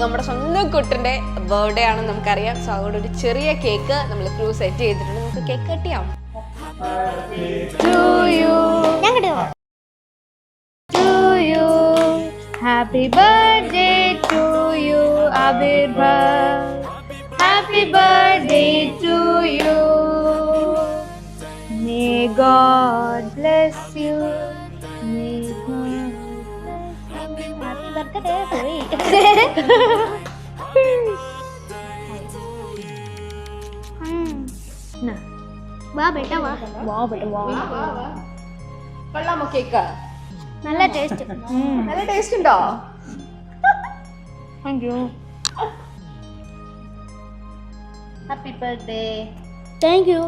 നമ്മുടെ സ്വന്തം കുട്ടിന്റെ ബർത്ത്ഡേ ആണെന്ന് നമുക്കറിയാം. സോ അതുകൊണ്ട് ഒരു ചെറിയ കേക്ക് നമ്മൾ ക്രൂ സെറ്റ് ചെയ്തിട്ടുണ്ട്. നമുക്ക് കേക്ക് കട്ട് ചെയ്യാം. Birthday to To you, happy happy birthday to Abirbhar. Happy god bless you. you. Happy birthday, പോയി. ഉം. നാ. വാ ബേട്ടാ വാ വാ ബേട്ടാ വാ കൊള്ളാമോ കേക്ക് നല്ല ടേസ്റ്റ് നല്ല ടേസ്റ്റ് ഉണ്ടോ thank you happy birthday thank you